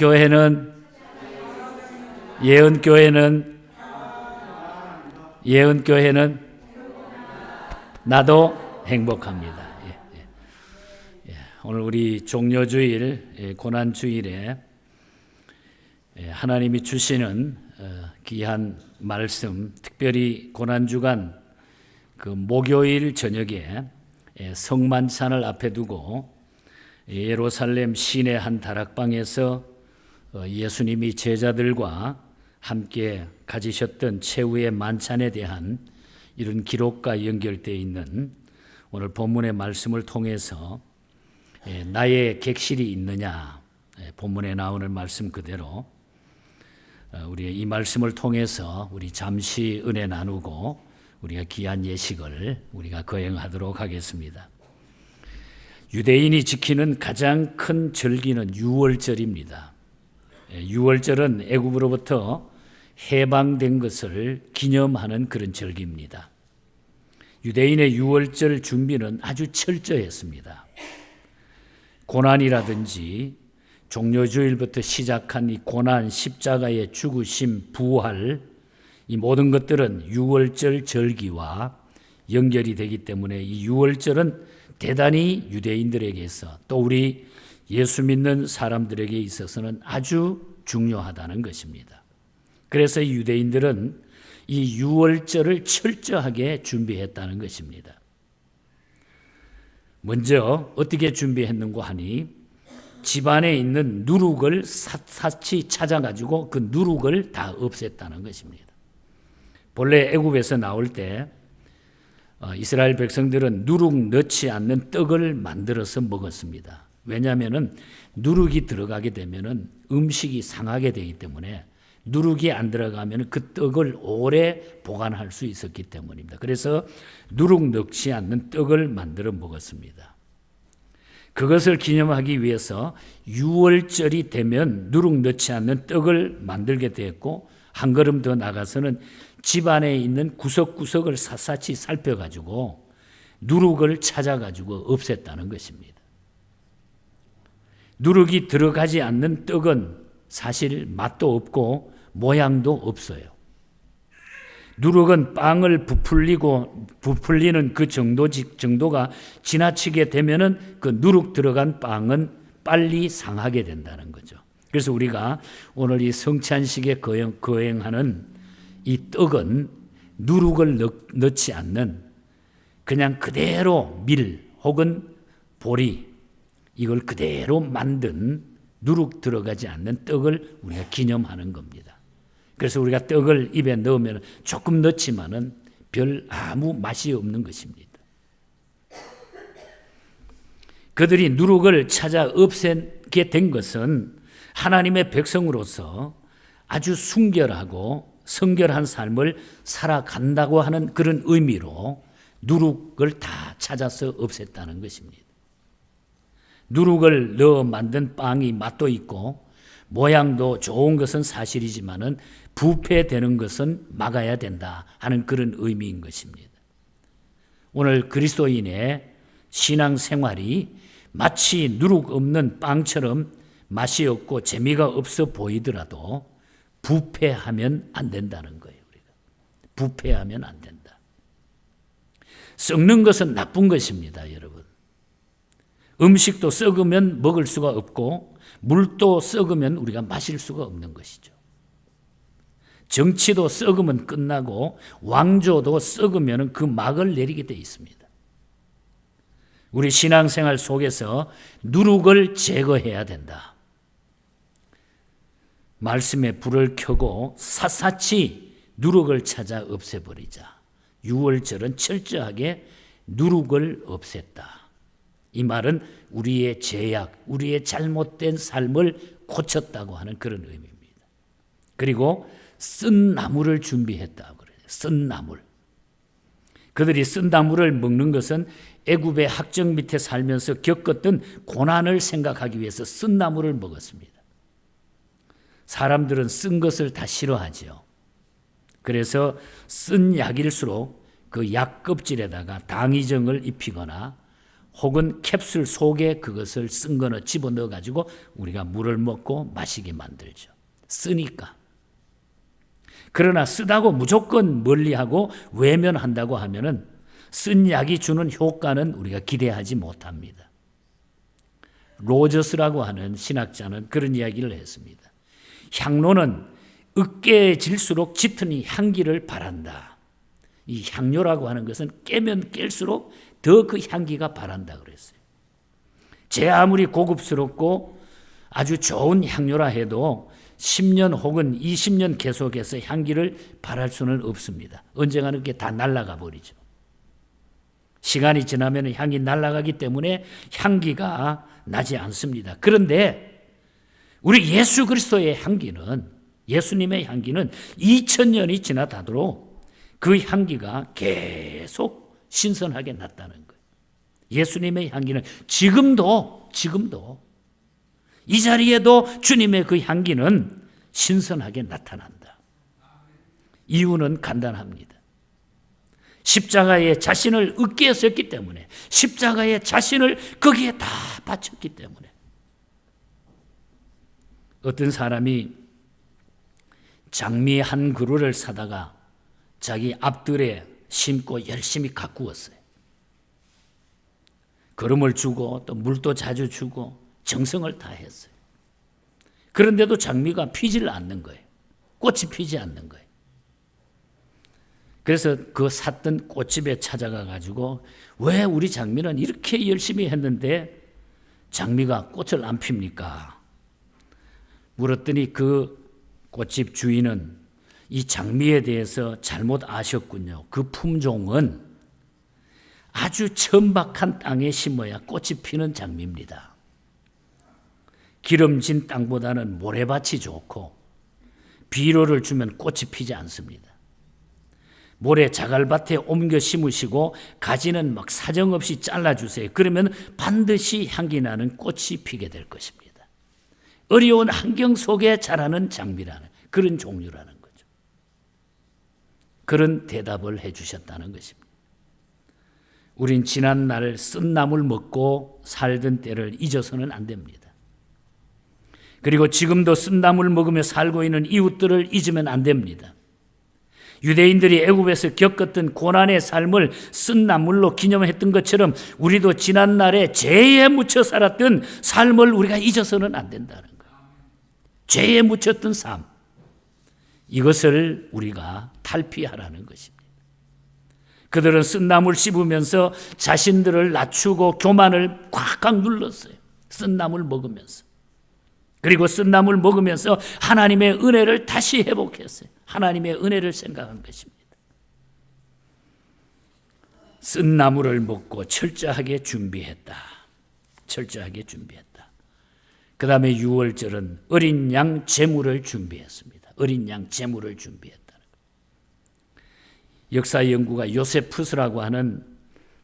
교회는 예언 교회는 예언 교회는 나도 행복합니다. 예, 예. 예, 오늘 우리 종료주일 예, 고난 주일에 예, 하나님이 주시는 어, 귀한 말씀, 특별히 고난 주간 그 목요일 저녁에 예, 성만찬을 앞에 두고 예루살렘 시내 한 다락방에서 어, 예수님이 제자들과 함께 가지셨던 최후의 만찬에 대한 이런 기록과 연결되어 있는 오늘 본문의 말씀을 통해서 예, 나의 객실이 있느냐 예, 본문에 나오는 말씀 그대로 어, 우리 이 말씀을 통해서 우리 잠시 은혜 나누고 우리가 귀한 예식을 우리가 거행하도록 하겠습니다. 유대인이 지키는 가장 큰 절기는 유월절입니다. 예, 유월절은 애굽으로부터 해방된 것을 기념하는 그런 절기입니다. 유대인의 유월절 준비는 아주 철저했습니다. 고난이라든지 종료주일부터 시작한 이 고난, 십자가의 죽으심, 부활, 이 모든 것들은 유월절 절기와 연결이 되기 때문에 이 유월절은 대단히 유대인들에게서 또 우리 예수 믿는 사람들에게 있어서는 아주 중요하다는 것입니다. 그래서 유대인들은 이 유월절을 철저하게 준비했다는 것입니다. 먼저 어떻게 준비했는고 하니 집안에 있는 누룩을 샅샅이 찾아가지고 그 누룩을 다 없앴다는 것입니다. 본래 애굽에서 나올 때 어, 이스라엘 백성들은 누룩 넣지 않는 떡을 만들어서 먹었습니다. 왜냐하면 누룩이 들어가게 되면 음식이 상하게 되기 때문에 누룩이 안 들어가면 그 떡을 오래 보관할 수 있었기 때문입니다. 그래서 누룩 넣지 않는 떡을 만들어 먹었습니다. 그것을 기념하기 위해서 6월절이 되면 누룩 넣지 않는 떡을 만들게 되었고 한 걸음 더 나가서는 집안에 있는 구석구석을 샅샅이 살펴가지고 누룩을 찾아가지고 없앴다는 것입니다. 누룩이 들어가지 않는 떡은 사실 맛도 없고 모양도 없어요. 누룩은 빵을 부풀리고 부풀리는 그 정도 정도가 지나치게 되면은 그 누룩 들어간 빵은 빨리 상하게 된다는 거죠. 그래서 우리가 오늘 이 성찬식에 거행, 거행하는 이 떡은 누룩을 넣, 지 않는 그냥 그대로 밀 혹은 보리 이걸 그대로 만든 누룩 들어가지 않는 떡을 우리가 기념하는 겁니다. 그래서 우리가 떡을 입에 넣으면 조금 넣지만은 별 아무 맛이 없는 것입니다. 그들이 누룩을 찾아 없애게 된 것은 하나님의 백성으로서 아주 순결하고 성결한 삶을 살아간다고 하는 그런 의미로 누룩을 다 찾아서 없앴다는 것입니다. 누룩을 넣어 만든 빵이 맛도 있고 모양도 좋은 것은 사실이지만은 부패되는 것은 막아야 된다 하는 그런 의미인 것입니다. 오늘 그리스도인의 신앙 생활이 마치 누룩 없는 빵처럼 맛이 없고 재미가 없어 보이더라도 부패하면 안 된다는 거예요. 우리가 부패하면 안 된다. 썩는 것은 나쁜 것입니다, 여러분. 음식도 썩으면 먹을 수가 없고 물도 썩으면 우리가 마실 수가 없는 것이죠. 정치도 썩으면 끝나고 왕조도 썩으면 그 막을 내리게 돼 있습니다. 우리 신앙생활 속에서 누룩을 제거해야 된다. 말씀에 불을 켜고 샅샅이 누룩을 찾아 없애버리자. 6월절은 철저하게 누룩을 없앴다. 이 말은 우리의 죄악, 우리의 잘못된 삶을 고쳤다고 하는 그런 의미입니다. 그리고 쓴 나물을 준비했다고 그래요. 쓴 나물. 그들이 쓴 나물을 먹는 것은 애굽의 학정 밑에 살면서 겪었던 고난을 생각하기 위해서 쓴 나물을 먹었습니다. 사람들은 쓴 것을 다 싫어하지요. 그래서 쓴 약일수록 그 약 껍질에다가 당이정을 입히거나 혹은 캡슐 속에 그것을 쓴 거는 집어넣어 가지고 우리가 물을 먹고 마시게 만들죠. 쓰니까. 그러나 쓰다고 무조건 멀리하고 외면한다고 하면은 쓴 약이 주는 효과는 우리가 기대하지 못합니다. 로저스라고 하는 신학자는 그런 이야기를 했습니다. 향로는 으깨질수록 짙은 향기를 바란다. 이 향료라고 하는 것은 깨면 깰수록 더 그 향기가 바란다 그랬어요. 제 아무리 고급스럽고 아주 좋은 향료라 해도 10년 혹은 20년 계속해서 향기를 발할 수는 없습니다. 언젠가는 그게 다 날아가 버리죠. 시간이 지나면 향이 날아가기 때문에 향기가 나지 않습니다. 그런데 우리 예수 그리스도의 향기는 예수님의 향기는 2000년이 지나다도록 그 향기가 계속 신선하게 났다는 거예요. 예수님의 향기는 지금도 지금도 이 자리에도 주님의 그 향기는 신선하게 나타난다. 이유는 간단합니다. 십자가에 자신을 으깨었기 때문에 십자가에 자신을 거기에 다 바쳤기 때문에 어떤 사람이 장미 한 그루를 사다가 자기 앞들에 심고 열심히 가꾸었어요. 걸음을 주고 또 물도 자주 주고 정성을 다했어요. 그런데도 장미가 피지를 않는 거예요. 꽃이 피지 않는 거예요. 그래서 그 샀던 꽃집에 찾아가 가지고 왜 우리 장미는 이렇게 열심히 했는데 장미가 꽃을 안 핍니까? 물었더니 그 꽃집 주인은 이 장미에 대해서 잘못 아셨군요. 그 품종은 아주 천박한 땅에 심어야 꽃이 피는 장미입니다. 기름진 땅보다는 모래밭이 좋고 비료를 주면 꽃이 피지 않습니다. 모래 자갈밭에 옮겨 심으시고 가지는 막 사정없이 잘라주세요. 그러면 반드시 향기 나는 꽃이 피게 될 것입니다. 어려운 환경 속에 자라는 장미라는 그런 종류라는. 그런 대답을 해 주셨다는 것입니다. 우린 지난날 쓴 나물 먹고 살던 때를 잊어서는 안 됩니다. 그리고 지금도 쓴 나물 먹으며 살고 있는 이웃들을 잊으면 안 됩니다. 유대인들이 애굽에서 겪었던 고난의 삶을 쓴 나물로 기념했던 것처럼 우리도 지난 날에 죄에 묻혀 살았던 삶을 우리가 잊어서는 안 된다는 거예요. 죄에 묻혔던 삶. 이것을 우리가 탈피하라는 것입니다. 그들은 쓴 나물 씹으면서 자신들을 낮추고 교만을 꽉꽉 눌렀어요. 쓴 나물 먹으면서. 그리고 쓴 나물 먹으면서 하나님의 은혜를 다시 회복했어요. 하나님의 은혜를 생각한 것입니다. 쓴 나물을 먹고 철저하게 준비했다. 철저하게 준비했다. 그 다음에 6월절은 어린 양 제물을 준비했습니다. 어린 양 제물을 준비했다. 역사 연구가 요세푸스라고 하는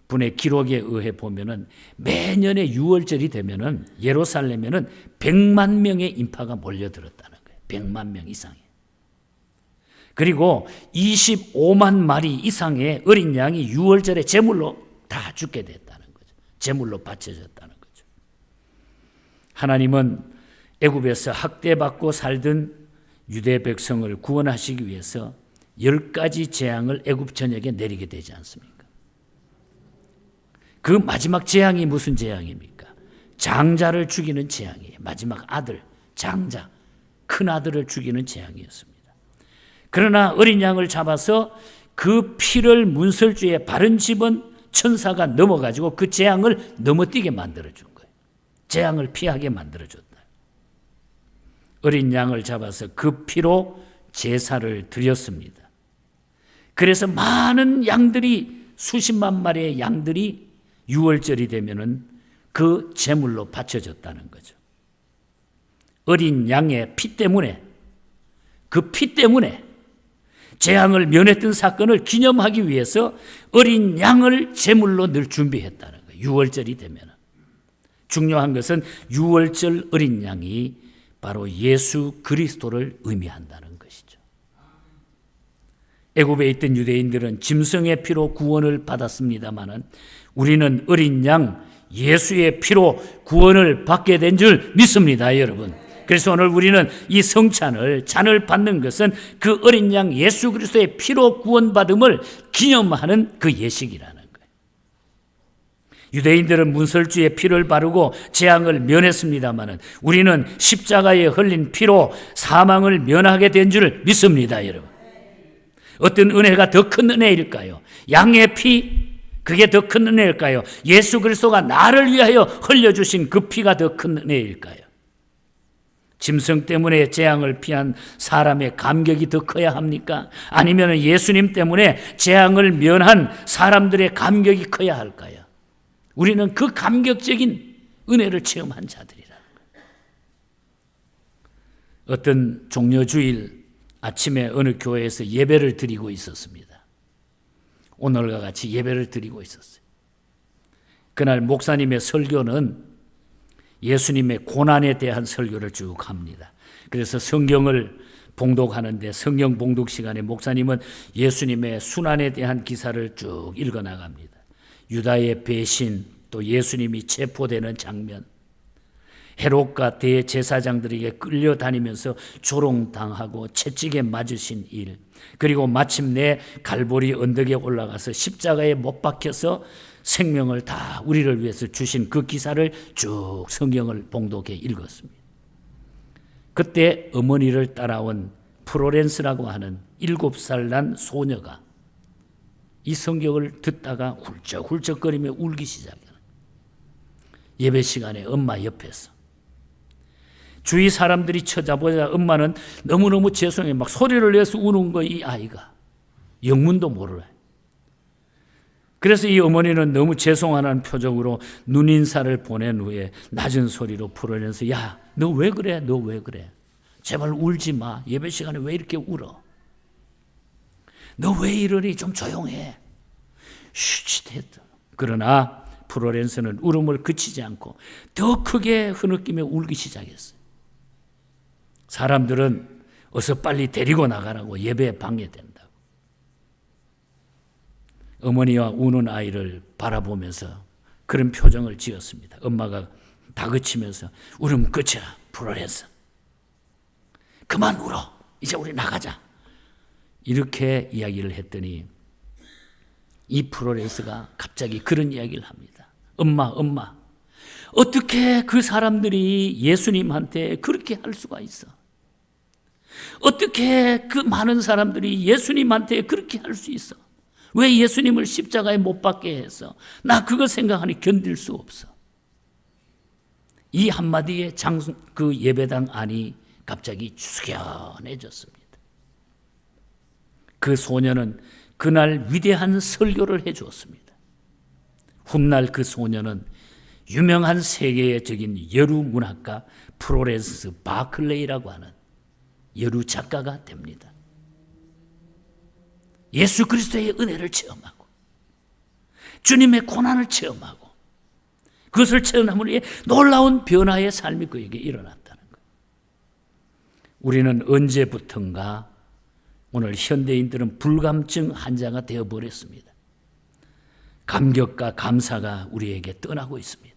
분의 기록에 의해 보면은 매년의 6월절이 되면은 예루살렘에는 100만 명의 인파가 몰려들었다는 거예요. 100만 명 이상이. 그리고 25만 마리 이상의 어린 양이 6월절에 제물로 다 죽게 됐다는 거죠. 제물로 바쳐졌다는 거죠. 하나님은 애굽에서 학대받고 살던 유대 백성을 구원하시기 위해서 열 가지 재앙을 애굽 전역에 내리게 되지 않습니까? 그 마지막 재앙이 무슨 재앙입니까? 장자를 죽이는 재앙이에요. 마지막 아들, 장자, 큰 아들을 죽이는 재앙이었습니다. 그러나 어린 양을 잡아서 그 피를 문설주에 바른 집은 천사가 넘어가지고 그 재앙을 넘어뛰게 만들어준 거예요. 재앙을 피하게 만들어줬다. 어린 양을 잡아서 그 피로 제사를 드렸습니다. 그래서 많은 양들이 수십만 마리의 양들이 6월절이 되면은 그 제물로 바쳐졌다는 거죠. 어린 양의 피 때문에 그 피 때문에 재앙을 면했던 사건을 기념하기 위해서 어린 양을 제물로 늘 준비했다는 거예요. 6월절이 되면 중요한 것은 6월절 어린 양이 바로 예수 그리스도를 의미한다는 것이죠. 애굽에 있던 유대인들은 짐승의 피로 구원을 받았습니다마는 우리는 어린 양 예수의 피로 구원을 받게 된 줄 믿습니다, 여러분. 그래서 오늘 우리는 이 성찬을 잔을 받는 것은 그 어린 양 예수 그리스도의 피로 구원받음을 기념하는 그 예식이라는. 유대인들은 문설주의 피를 바르고 재앙을 면했습니다마는 우리는 십자가에 흘린 피로 사망을 면하게 된 줄 믿습니다, 여러분. 어떤 은혜가 더 큰 은혜일까요? 양의 피 그게 더 큰 은혜일까요? 예수 그리스도가 나를 위하여 흘려 주신 그 피가 더 큰 은혜일까요? 짐승 때문에 재앙을 피한 사람의 감격이 더 커야 합니까? 아니면 예수님 때문에 재앙을 면한 사람들의 감격이 커야 할까요? 우리는 그 감격적인 은혜를 체험한 자들이라. 어떤 종려 주일 아침에 어느 교회에서 예배를 드리고 있었습니다. 오늘과 같이 예배를 드리고 있었어요. 그날 목사님의 설교는 예수님의 고난에 대한 설교를 쭉 합니다. 그래서 성경을 봉독하는데 성경 봉독 시간에 목사님은 예수님의 순환에 대한 기사를 쭉 읽어 나갑니다. 유다의 배신, 또 예수님이 체포되는 장면, 헤롯과 대제사장들에게 끌려다니면서 조롱당하고 채찍에 맞으신 일, 그리고 마침내 갈보리 언덕에 올라가서 십자가에 못 박혀서 생명을 다 우리를 위해서 주신 그 기사를 쭉 성경을 봉독해 읽었습니다. 그때 어머니를 따라온 프로렌스라고 하는 일곱 살 난 소녀가 이 성경을 듣다가 훌쩍훌쩍거리며 울기 시작해요. 예배 시간에 엄마 옆에서. 주위 사람들이 쳐다보자 엄마는 너무너무 죄송해 막 소리를 내서 우는 거 이 아이가. 영문도 모르래. 그래서 이 어머니는 너무 죄송하는 표정으로 눈인사를 보낸 후에 낮은 소리로 풀어내서 야, 너 왜 그래? 너 왜 그래? 제발 울지 마. 예배 시간에 왜 이렇게 울어? 너 왜 이러니? 좀 조용해. 슈치됐다. 그러나 프로렌스는 울음을 그치지 않고 더 크게 흐느끼며 울기 시작했어요. 사람들은 어서 빨리 데리고 나가라고 예배에 방해된다고. 어머니와 우는 아이를 바라보면서 그런 표정을 지었습니다. 엄마가 다그치면서 울음 끝이야, 프로렌스. 그만 울어. 이제 우리 나가자. 이렇게 이야기를 했더니 이 프로레스가 갑자기 그런 이야기를 합니다. 엄마, 엄마. 어떻게 그 사람들이 예수님한테 그렇게 할 수가 있어? 어떻게 그 많은 사람들이 예수님한테 그렇게 할 수 있어? 왜 예수님을 십자가에 못 박게 했어? 나 그거 생각하니 견딜 수 없어. 이 한마디에 장, 그 예배당 안이 갑자기 숙연해졌습니다. 그 소녀는 그날 위대한 설교를 해 주었습니다. 훗날 그 소녀는 유명한 세계적인 여루 문학가 프로렌스 바클레이라고 하는 여루 작가가 됩니다. 예수 그리스도의 은혜를 체험하고 주님의 고난을 체험하고 그것을 체험함으로 놀라운 변화의 삶이 그에게 일어났다는 것. 우리는 언제부턴가 오늘 현대인들은 불감증 환자가 되어버렸습니다. 감격과 감사가 우리에게 떠나고 있습니다.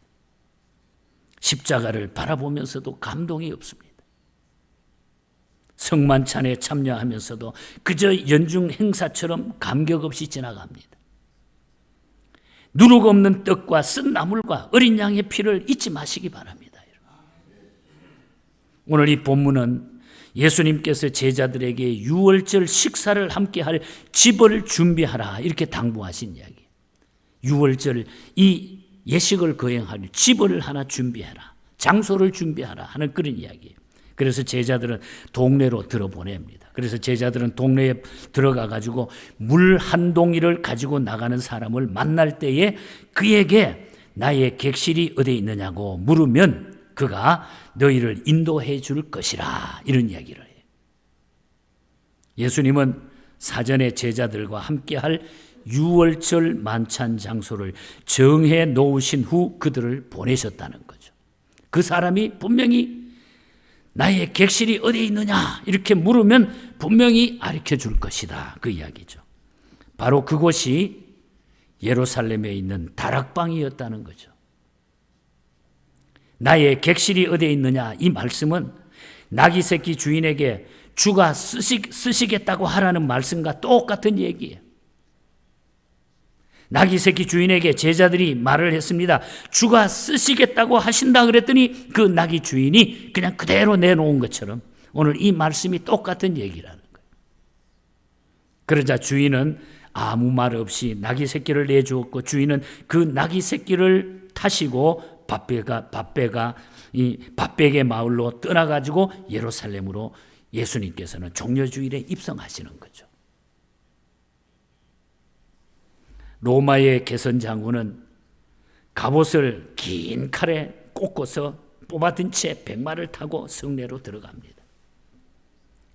십자가를 바라보면서도 감동이 없습니다. 성만찬에 참여하면서도 그저 연중 행사처럼 감격 없이 지나갑니다. 누룩 없는 떡과 쓴 나물과 어린 양의 피를 잊지 마시기 바랍니다. 오늘 이 본문은 예수님께서 제자들에게 유월절 식사를 함께 할 집을 준비하라 이렇게 당부하신 이야기. 유월절 이 예식을 거행할 집을 하나 준비해라. 장소를 준비하라 하는 그런 이야기예요. 그래서 제자들은 동네로 들어보냅니다. 그래서 제자들은 동네에 들어가 가지고 물 한 동이를 가지고 나가는 사람을 만날 때에 그에게 나의 객실이 어디 있느냐고 물으면 그가 너희를 인도해 줄 것이라 이런 이야기를 해요. 예수님은 사전에 제자들과 함께 할 유월절 만찬 장소를 정해 놓으신 후 그들을 보내셨다는 거죠. 그 사람이 분명히 나의 객실이 어디에 있느냐 이렇게 물으면 분명히 알려 줄 것이다 그 이야기죠. 바로 그곳이 예루살렘에 있는 다락방이었다는 거죠. 나의 객실이 어디에 있느냐? 이 말씀은 나귀 새끼 주인에게 주가 쓰시, 쓰시겠다고 하라는 말씀과 똑같은 얘기예요. 나귀 새끼 주인에게 제자들이 말을 했습니다. 주가 쓰시겠다고 하신다 그랬더니 그 나귀 주인이 그냥 그대로 내놓은 것처럼 오늘 이 말씀이 똑같은 얘기라는 거예요. 그러자 주인은 아무 말 없이 나귀 새끼를 내주었고 주인은 그 나귀 새끼를 타시고 밥배가 밥배가 이 밥배의 마을로 떠나 가지고 예루살렘으로 예수님께서는 종려주일에 입성하시는 거죠. 로마의 개선 장군은 갑옷을 긴 칼에 꽂고서 뽑아든 채 백마를 타고 성내로 들어갑니다.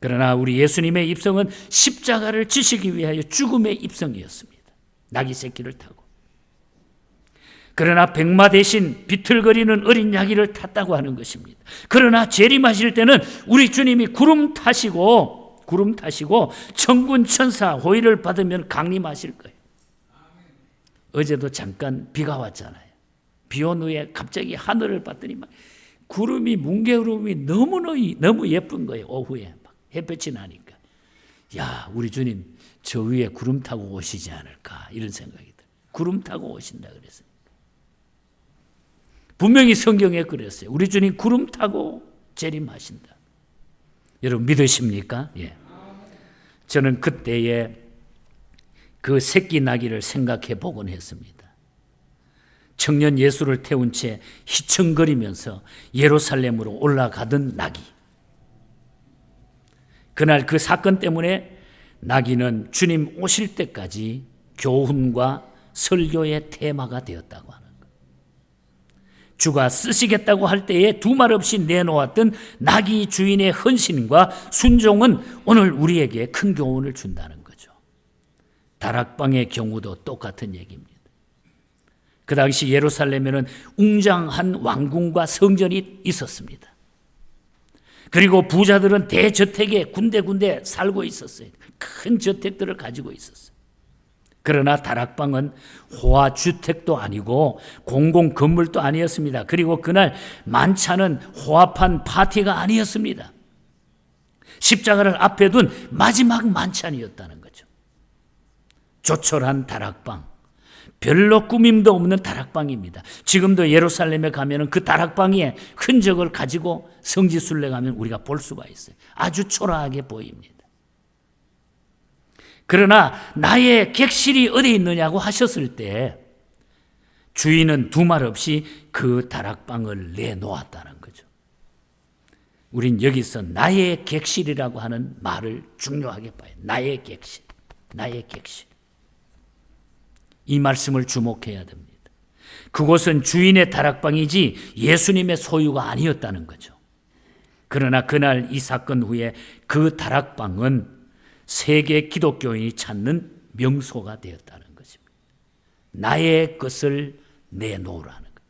그러나 우리 예수님의 입성은 십자가를 지시기 위하여 죽음의 입성이었습니다. 나귀 새끼를 타고. 그러나 백마 대신 비틀거리는 어린 야기를 탔다고 하는 것입니다. 그러나 재림하실 때는 우리 주님이 구름 타시고 구름 타시고 천군 천사 호의를 받으면 강림하실 거예요. 어제도 잠깐 비가 왔잖아요. 비 온 후에 갑자기 하늘을 봤더니 막 구름이 뭉게구름이 너무너무 너무 예쁜 거예요. 오후에 막 햇볕이 나니까. 야, 우리 주님 저 위에 구름 타고 오시지 않을까 이런 생각이 들어요. 구름 타고 오신다 그랬어요. 분명히 성경에 그랬어요. 우리 주님 구름 타고 재림하신다. 여러분 믿으십니까? 예. 저는 그때에 그 새끼 나귀를 생각해 보곤 했습니다. 청년 예수를 태운 채 희청거리면서 예루살렘으로 올라가던 나귀. 그날 그 사건 때문에 나귀는 주님 오실 때까지 교훈과 설교의 테마가 되었다고 것. 주가 쓰시겠다고 할 때에 두 말 없이 내놓았던 나귀 주인의 헌신과 순종은 오늘 우리에게 큰 교훈을 준다는 거죠. 다락방의 경우도 똑같은 얘기입니다. 그 당시 예루살렘에는 웅장한 왕궁과 성전이 있었습니다. 그리고 부자들은 대저택에 군데군데 살고 있었어요. 큰 저택들을 가지고 있었어요. 그러나 다락방은 호화 주택도 아니고 공공 건물도 아니었습니다. 그리고 그날 만찬은 호합한 파티가 아니었습니다. 십자가를 앞에 둔 마지막 만찬이었다는 거죠. 조촐한 다락방. 별로 꾸밈도 없는 다락방입니다. 지금도 예루살렘에 가면은 그 다락방의 흔적을 가지고 성지순례 가면 우리가 볼 수가 있어요. 아주 초라하게 보입니다. 그러나 나의 객실이 어디 있느냐고 하셨을 때 주인은 두 말 없이 그 다락방을 내놓았다는 거죠. 우린 여기서 나의 객실이라고 하는 말을 중요하게 봐요. 나의 객실. 나의 객실. 이 말씀을 주목해야 됩니다. 그곳은 주인의 다락방이지 예수님의 소유가 아니었다는 거죠. 그러나 그날 이 사건 후에 그 다락방은 세계 기독교인이 찾는 명소가 되었다는 것입니다. 나의 것을 내놓으라는 것.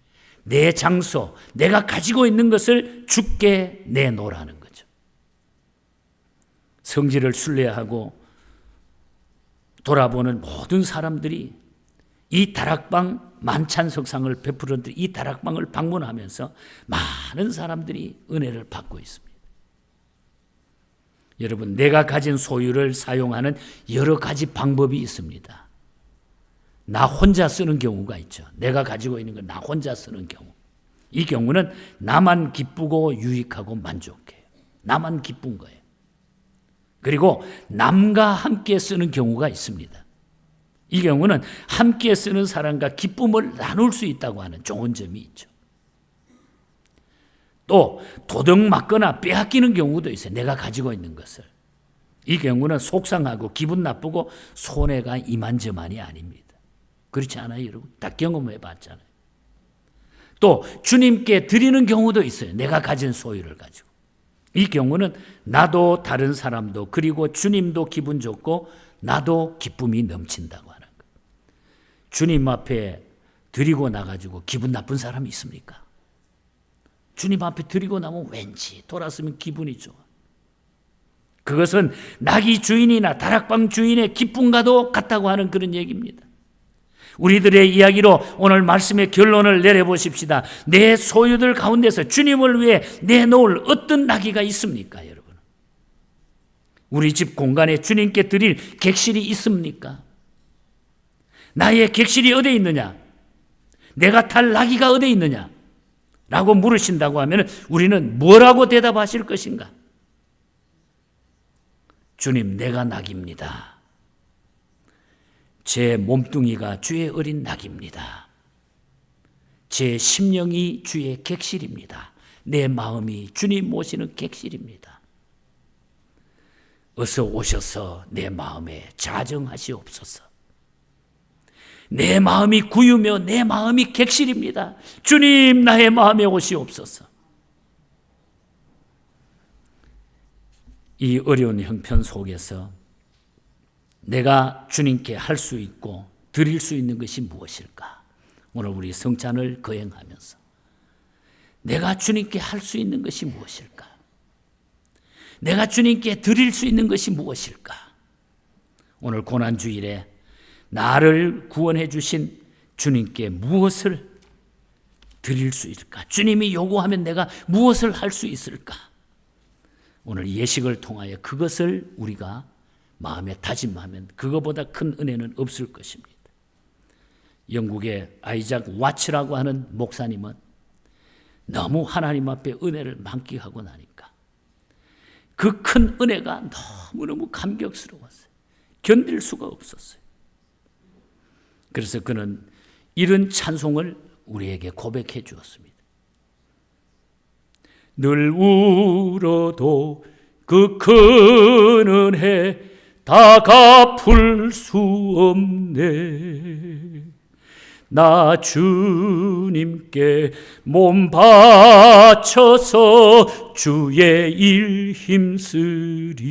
내 장소, 내가 가지고 있는 것을 죽게 내놓으라는 거죠. 성지를 순례하고 돌아보는 모든 사람들이 이 다락방 만찬석상을 베풀었던 이 다락방을 방문하면서 많은 사람들이 은혜를 받고 있습니다. 여러분, 내가 가진 소유를 사용하는 여러 가지 방법이 있습니다. 나 혼자 쓰는 경우가 있죠. 내가 가지고 있는 걸 나 혼자 쓰는 경우. 이 경우는 나만 기쁘고 유익하고 만족해요. 나만 기쁜 거예요. 그리고 남과 함께 쓰는 경우가 있습니다. 이 경우는 함께 쓰는 사람과 기쁨을 나눌 수 있다고 하는 좋은 점이 있죠. 또 도둑 맞거나 빼앗기는 경우도 있어요. 내가 가지고 있는 것을. 이 경우는 속상하고 기분 나쁘고 손해가 이만저만이 아닙니다. 그렇지 않아요, 여러분? 다 경험해 봤잖아요. 또 주님께 드리는 경우도 있어요. 내가 가진 소유를 가지고. 이 경우는 나도 다른 사람도 그리고 주님도 기분 좋고 나도 기쁨이 넘친다고 하는 거예요. 주님 앞에 드리고 나가지고 기분 나쁜 사람이 있습니까? 주님 앞에 드리고 나면 왠지 돌았으면 기분이 좋아. 그것은 낙이 주인이나 다락방 주인의 기쁨과도 같다고 하는 그런 얘기입니다. 우리들의 이야기로 오늘 말씀의 결론을 내려보십시다. 내 소유들 가운데서 주님을 위해 내놓을 어떤 나귀가 있습니까, 여러분? 우리 집 공간에 주님께 드릴 객실이 있습니까? 나의 객실이 어디에 있느냐? 내가 탈 나귀가 어디에 있느냐? 라고 물으신다고 하면 우리는 뭐라고 대답하실 것인가? 주님, 내가 낙입니다. 제 몸뚱이가 주의 어린 낙입니다. 제 심령이 주의 객실입니다. 내 마음이 주님 모시는 객실입니다. 어서 오셔서 내 마음에 자정하시옵소서. 내 마음이 구유며 내 마음이 객실입니다. 주님 나의 마음에 오시옵소서. 이 어려운 형편 속에서 내가 주님께 할 수 있고 드릴 수 있는 것이 무엇일까? 오늘 우리 성찬을 거행하면서 내가 주님께 할 수 있는 것이 무엇일까? 내가 주님께 드릴 수 있는 것이 무엇일까? 오늘 고난 주일에 나를 구원해 주신 주님께 무엇을 드릴 수 있을까? 주님이 요구하면 내가 무엇을 할 수 있을까? 오늘 예식을 통하여 그것을 우리가 마음에 다짐하면 그거보다 큰 은혜는 없을 것입니다. 영국의 아이작 와츠라고 하는 목사님은 너무 하나님 앞에 은혜를 만끽하고 나니까 그 큰 은혜가 너무너무 감격스러웠어요. 견딜 수가 없었어요. 그래서 그는 이런 찬송을 우리에게 고백해 주었습니다. 늘 울어도 그큰 은혜 다 갚을 수 없네. 나 주님께 몸 바쳐서 주의 일 힘쓰리.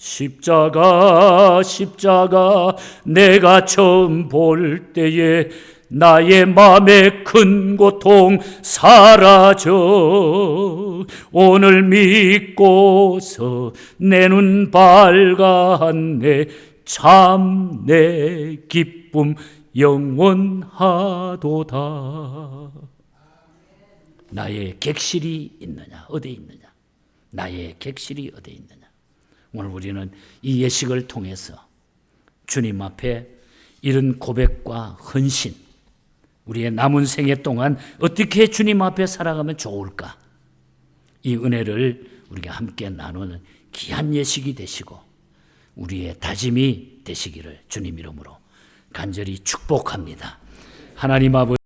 십자가 십자가 내가 처음 볼 때에 나의 마음의 큰 고통 사라져. 오늘 믿고서 내 눈 밝았네. 참 내 기쁨 영원하도다. 나의 객실이 있느냐 어디 있느냐? 나의 객실이 어디 있느냐 오늘 우리는 이 예식을 통해서 주님 앞에 이런 고백과 헌신, 우리의 남은 생애 동안 어떻게 주님 앞에 살아가면 좋을까? 이 은혜를 우리가 함께 나누는 귀한 예식이 되시고 우리의 다짐이 되시기를 주님 이름으로 간절히 축복합니다. 하나님 아버지